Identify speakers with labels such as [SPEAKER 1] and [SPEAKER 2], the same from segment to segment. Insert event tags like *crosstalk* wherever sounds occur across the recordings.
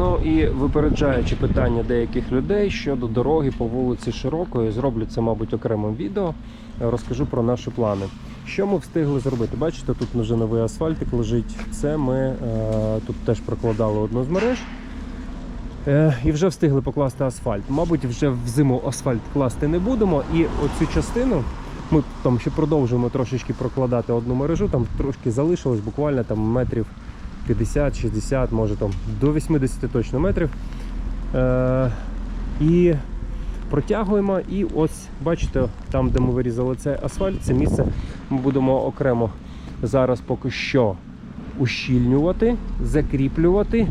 [SPEAKER 1] Ну і випереджаючи питання деяких людей щодо дороги по вулиці Широкої, зроблю це, мабуть, окремим відео. Розкажу про наші плани. Що ми встигли зробити? Бачите, тут вже новий асфальтик лежить. Це ми е, тут теж прокладали одну з мереж. Е, і вже встигли покласти асфальт. Мабуть, вже в зиму асфальт класти не будемо. І оцю частину ми там ще продовжуємо трошечки прокладати одну мережу. Там трошки залишилось, буквально там метрів 50-60, може там до 80 точно метрів. Е, і протягуємо. І ось бачите, там, де ми вирізали цей асфальт, це місце ми будемо окремо зараз поки що ущільнювати, закріплювати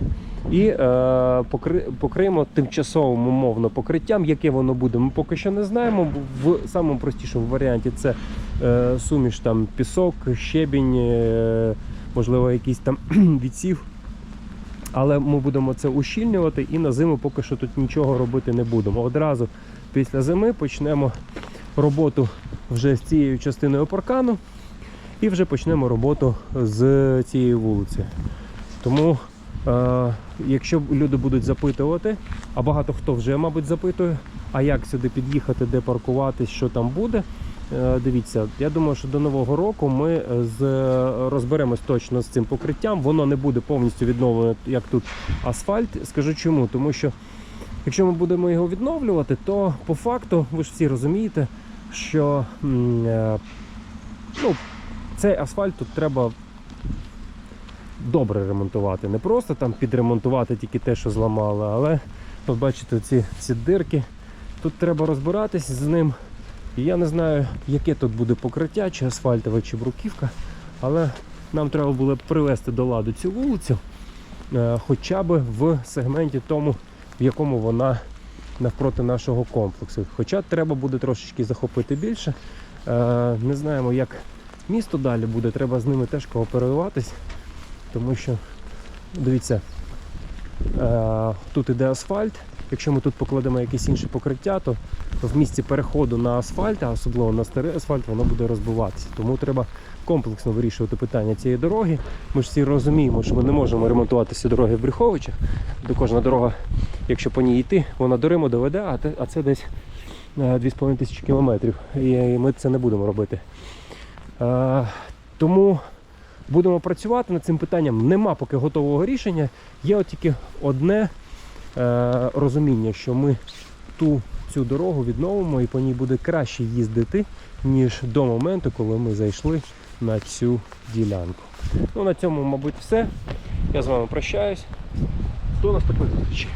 [SPEAKER 1] і е, покри, покриємо тимчасовим умовно покриттям. Яке воно буде, ми поки що не знаємо. В самому простішому варіанті це е, суміш там пісок, щебінь, е, можливо, якийсь там *clears throat* відсів. Але ми будемо це ущільнювати і на зиму поки що тут нічого робити не будемо. Одразу після зими почнемо роботу вже з цією частиною паркану і вже почнемо роботу з цієї вулиці. Тому, е, якщо люди будуть запитувати, а багато хто вже, мабуть, запитує, а як сюди під'їхати, де паркуватись, що там буде. Е, Дивіться, я думаю, що до нового року ми з, розберемось точно з цим покриттям. Воно не буде повністю відновлено, як тут асфальт. Скажу чому, тому що якщо ми будемо його відновлювати, то по факту, ви ж всі розумієте, що е, ну, цей асфальт тут треба добре ремонтувати. Не просто там підремонтувати тільки те, що зламали, але от бачите, ці, ці дирки. Тут треба розбиратись з ним. І я не знаю, яке тут буде покриття, чи асфальтове, чи бруківка, але нам треба було привести до ладу цю вулицю, е, хоча б в сегменті тому, в якому вона навпроти нашого комплексу. Хоча треба буде трошечки захопити більше. Е, Не знаємо, як місто далі буде, треба з ними теж кооперуватись, тому що, дивіться, е, тут іде асфальт. Якщо ми тут покладемо якесь інше покриття, то в місці переходу на асфальт, а особливо на старий асфальт, воно буде розбиватися. Тому треба комплексно вирішувати питання цієї дороги. Ми ж всі розуміємо, що ми не можемо ремонтувати всі дороги в Брюховичах. Де кожна дорога, якщо по ній йти, вона до Риму доведе, а це десь е, 2,5 тисячі кілометрів. І ми це не будемо робити. Е, Тому будемо працювати над цим питанням. Нема поки готового рішення. Є от тільки одне е, розуміння, що ми ту цю дорогу відновимо і по ній буде краще їздити, ніж до моменту, коли ми зайшли на цю ділянку. Ну, на цьому, мабуть, все. Я з вами прощаюсь. До наступних зустрічей.